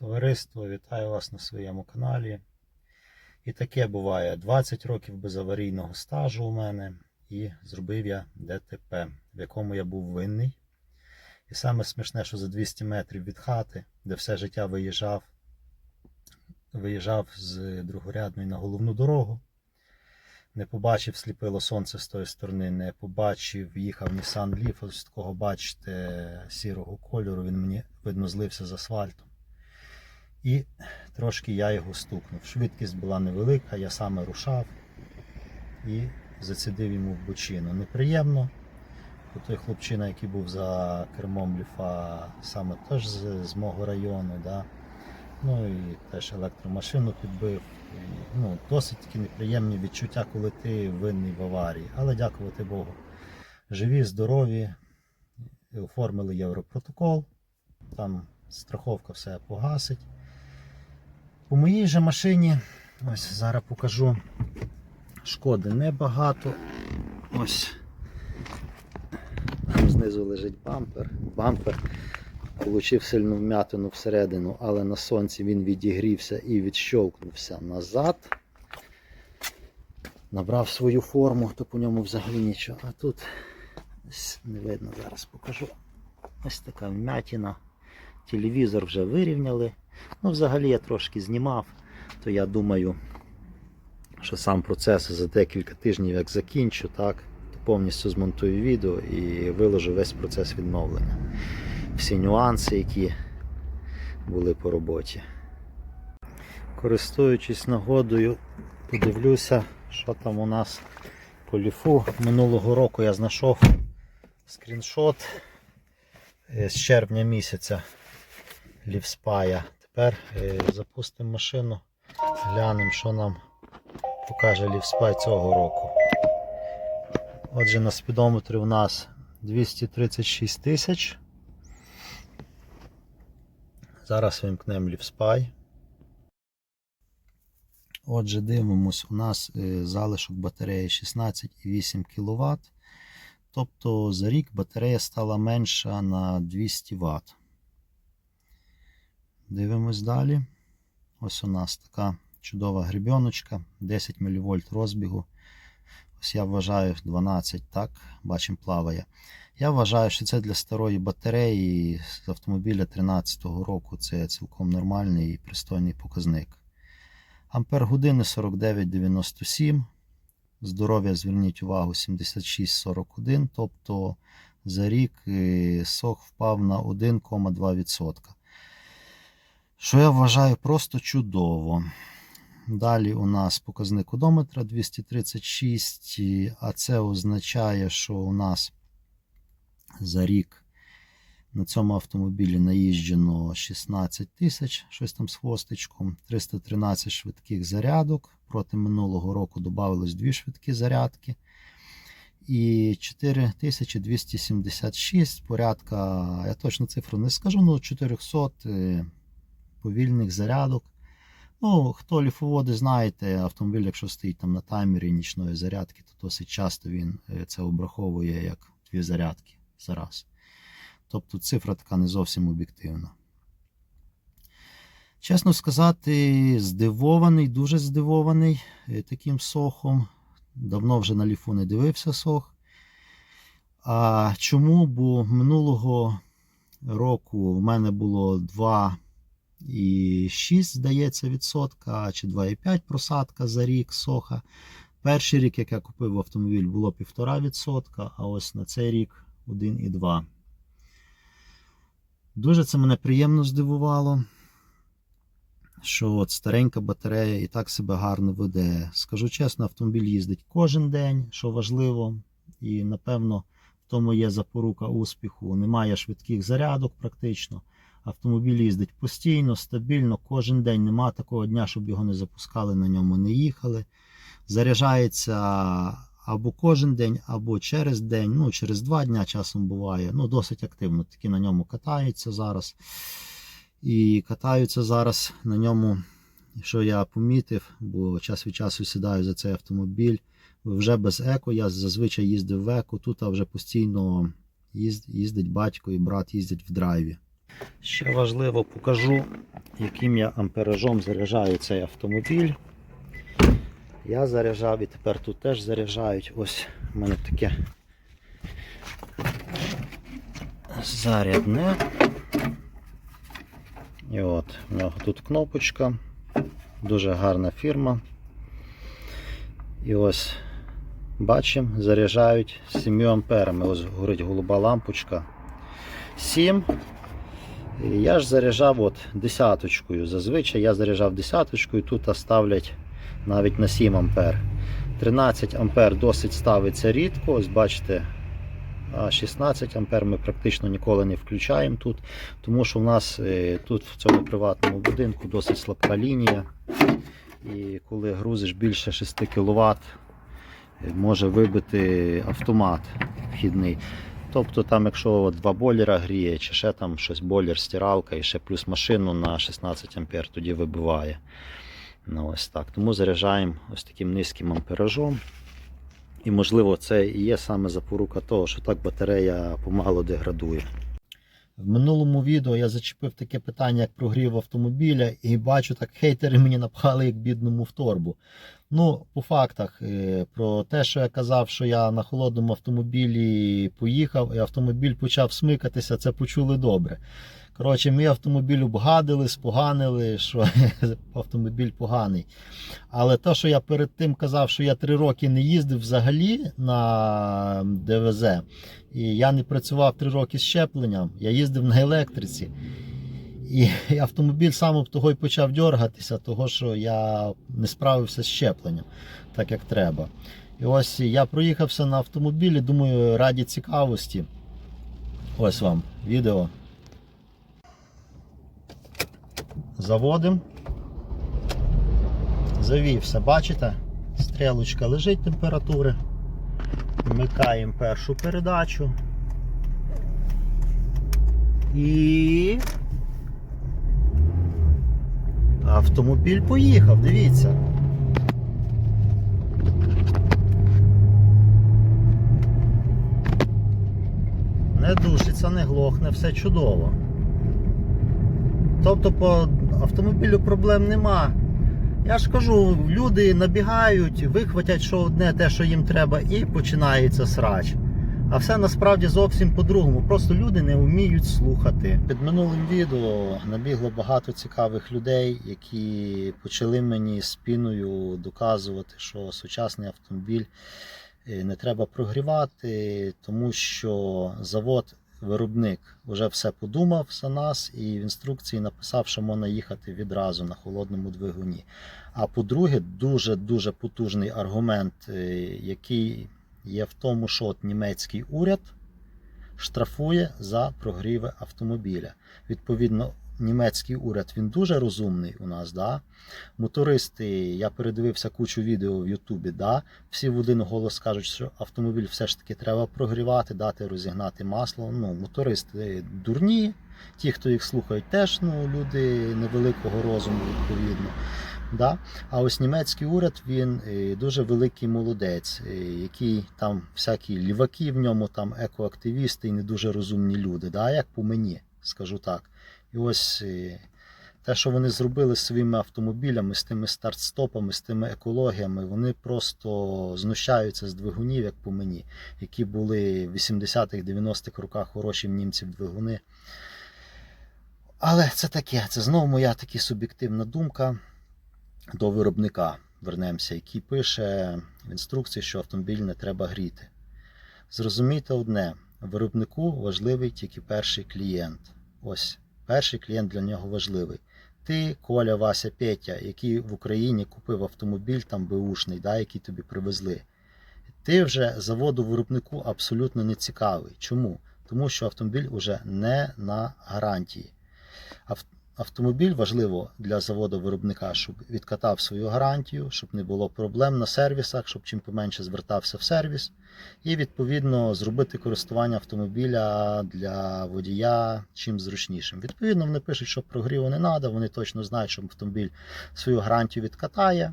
Товариство, вітаю вас на своєму каналі. І таке буває 20 років без аварійного стажу у мене, і зробив я ДТП, в якому я був винний. І саме смішне, що за 200 метрів від хати, де все життя виїжджав, виїжджав з другорядної на головну дорогу. Не побачив, сліпило сонце з тої сторони, не побачив, їхав Nissan Leaf, ось такого, бачите, сірого кольору, він мені видно злився з асфальтом. І трошки я його стукнув. Швидкість була невелика, я саме рушав і зацідив йому в бочину. Неприємно. Бо той хлопчина, який був за кермом ліфа, саме теж з, з мого району. Да? Ну і теж електромашину підбив. Ну, досить такі неприємні відчуття, коли ти винний в аварії. Але дякувати Богу. Живі, здорові, оформили Європротокол. Там страховка все погасить. По моїй же машині, ось зараз покажу. Шкоди небагато. Ось. Там знизу лежить бампер. Бампер Получив сильну вмятину всередину, але на сонці він відігрівся і відщовкнувся назад. Набрав свою форму, то по ньому взагалі нічого. А тут ось не видно, зараз покажу. Ось така вмятина. Телевізор вже вирівняли. Ну, взагалі я трошки знімав, то я думаю, що сам процес за декілька тижнів як закінчу, так, то повністю змонтую відео і виложу весь процес відновлення. Всі нюанси, які були по роботі. Користуючись нагодою, подивлюся, що там у нас по ліфу. Минулого року я знайшов скріншот е, з червня місяця лівспая. Тепер е, запустимо машину, глянемо, що нам покаже лівспай цього року. Отже, на спідометрі у нас 236 тисяч. Зараз вимкнемо лівспай. Отже, дивимось, у нас е, залишок батареї 16,8 кВт. Тобто за рік батарея стала менша на 200 Вт. Дивимось далі. Ось у нас така чудова гребіночка, 10 мВ розбігу. Ось я вважаю 12, так, бачимо, плаває. Я вважаю, що це для старої батареї з автомобіля 13-го року це цілком нормальний і пристойний показник. Ампер години 49,97. Здоров'я, зверніть увагу, 76,41. Тобто за рік е, сок впав на 1,2%. Що я вважаю просто чудово. Далі у нас показник одометра 236, а це означає, що у нас за рік на цьому автомобілі наїжджено 16 тисяч, щось там з хвостичком, 313 швидких зарядок. Проти минулого року додавалось 2 швидкі зарядки. І 4276 порядка, я точно цифру не скажу, ну 400 е, повільних зарядок. Ну, хто ліфоводи, знаєте, автомобіль, якщо стоїть там на таймері нічної зарядки, то досить часто він е, це обраховує як дві зарядки за раз. Тобто цифра така не зовсім об'єктивна. Чесно сказати, здивований, дуже здивований е, таким сохом. Давно вже на ліфу не дивився сох. А чому? Бо минулого року в мене було 2,6, здається, відсотка, чи 2,5 просадка за рік соха. Перший рік, як я купив автомобіль, було 1,5%, а ось на цей рік 1,2. Дуже це мене приємно здивувало, що от старенька батарея і так себе гарно веде. Скажу чесно, автомобіль їздить кожен день, що важливо, і напевно в тому є запорука успіху. Немає швидких зарядок практично. Автомобіль їздить постійно, стабільно, кожен день. Нема такого дня, щоб його не запускали, на ньому не їхали. Заряджається або кожен день, або через день, ну через два дня часом буває. Ну, досить активно. Такі на ньому катаються зараз. І катаються зараз на ньому, що я помітив, бо час від часу сідаю за цей автомобіль. Вже без еко. Я зазвичай їздив в еко. Тут а вже постійно їздить батько і брат їздять в драйві. Ще важливо покажу, яким я амперажом заряджаю цей автомобіль. Я заряджав і тепер тут теж заряджають. Ось у мене таке зарядне. І от у нього тут кнопочка. Дуже гарна фірма. І ось бачимо, заряджають 7 амперами. Ось горить голуба лампочка. 7. Я ж заряджав от десяточкою. Зазвичай я заряджав десяточкою, тут ставлять навіть на 7 ампер. 13 ампер досить ставиться рідко. Ось бачите, а 16 ампер ми практично ніколи не включаємо тут, тому що в нас е, тут в цьому приватному будинку досить слабка лінія. І коли грузиш більше 6 кВт, може вибити автомат вхідний. Тобто там, якщо два бойлера гріє, чи ще там щось бойлер, стиралка і ще плюс машину на 16 ампер, тоді вибиває. Ну, ось так. Тому заряджаємо ось таким низьким амперажом. І можливо це і є саме запорука того, що так батарея помало деградує. В минулому відео я зачепив таке питання, як прогрів автомобіля, і бачу, так хейтери мені напхали як бідному в торбу. Ну, по фактах, е, про те, що я казав, що я на холодному автомобілі поїхав, і автомобіль почав смикатися, це почули добре. Коротше, мій автомобіль обгадили, споганили, що автомобіль поганий. Але те, що я перед тим казав, що я три роки не їздив взагалі на ДВЗ, і я не працював три роки з щепленням, я їздив на електриці. І автомобіль саме того й почав дергатися, того що я не справився з щепленням так як треба. І ось я проїхався на автомобілі, думаю, раді цікавості. Ось вам відео. Заводимо. Завівся, бачите? Стрілочка лежить температури. Вмикаємо першу передачу. І автомобіль поїхав, дивіться. Не душиться, не глохне, все чудово. Тобто по автомобілю проблем нема. Я ж кажу, люди набігають, вихватять що одне те, що їм треба, і починається срач. А все насправді зовсім по-другому. Просто люди не вміють слухати. Під минулим відео набігло багато цікавих людей, які почали мені спіною доказувати, що сучасний автомобіль е, не треба прогрівати, тому що завод. Виробник вже все подумав за нас і в інструкції написав, що можна їхати відразу на холодному двигуні. А по-друге, дуже-дуже потужний аргумент, е, який є в тому, що от німецький уряд штрафує за прогріви автомобіля. Відповідно, німецький уряд він дуже розумний у нас. Да? Мотористи, я передивився кучу відео в Ютубі. Да? Всі в один голос кажуть, що автомобіль все ж таки треба прогрівати, дати розігнати масло. Ну, Мотористи дурні, ті, хто їх слухають, теж ну, люди невеликого розуму, відповідно. Да? А ось німецький уряд він е, дуже великий молодець, е, який там всякі ліваки в ньому, там екоактивісти і не дуже розумні люди. Да? Як по мені, скажу так. І ось е, те, що вони зробили з своїми автомобілями, з тими старт-стопами, з тими екологіями, вони просто знущаються з двигунів, як по мені, які були в 80-х, 90-х роках хороші в німців двигуни. Але це таке, це знову моя така суб'єктивна думка до виробника. Вернемося, який пише в інструкції, що автомобіль не треба гріти. Зрозумійте одне: виробнику важливий тільки перший клієнт. Ось перший клієнт для нього важливий. Ти, Коля, Вася, Петя, який в Україні купив автомобіль там беушний, да, який тобі привезли. Ти вже заводу виробнику абсолютно не цікавий. Чому? Тому що автомобіль вже не на гарантії. Ав- Автомобіль важливо для заводу виробника, щоб відкатав свою гарантію, щоб не було проблем на сервісах, щоб чим поменше звертався в сервіс, і відповідно зробити користування автомобіля для водія чим зручнішим. Відповідно, вони пишуть, що прогріву не треба, вони точно знають, що автомобіль свою гарантію відкатає.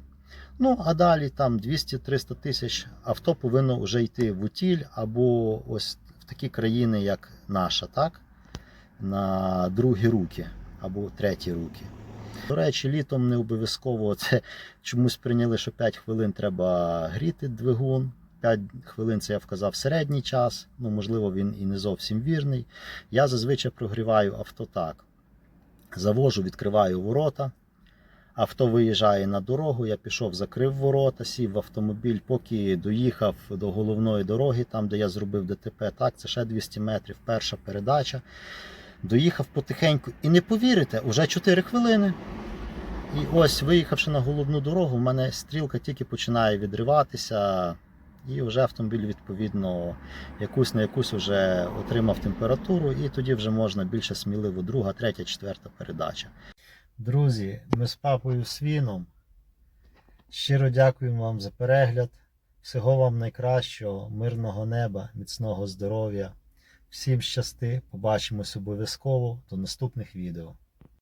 Ну, а далі там 200-300 тисяч авто повинно вже йти в утіль або ось в такі країни, як наша, так? на другі руки або треті руки. До речі, літом не обов'язково це чомусь прийняли, що 5 хвилин треба гріти двигун. 5 хвилин це я вказав середній час, ну можливо, він і не зовсім вірний. Я зазвичай прогріваю авто так. Завожу, відкриваю ворота. Авто виїжджає на дорогу, я пішов, закрив ворота, сів в автомобіль, поки доїхав до головної дороги, там, де я зробив ДТП. Так, це ще 200 метрів, перша передача. Доїхав потихеньку. І не повірите, уже 4 хвилини. І ось, виїхавши на головну дорогу, в мене стрілка тільки починає відриватися, і вже автомобіль, відповідно, якусь на якусь вже отримав температуру, і тоді вже можна більше сміливо друга, третя, четверта передача. Друзі, ми з папою Свіном. Щиро дякуємо вам за перегляд. Всього вам найкращого, мирного неба, міцного здоров'я. Всім щасти, побачимось обов'язково до наступних відео.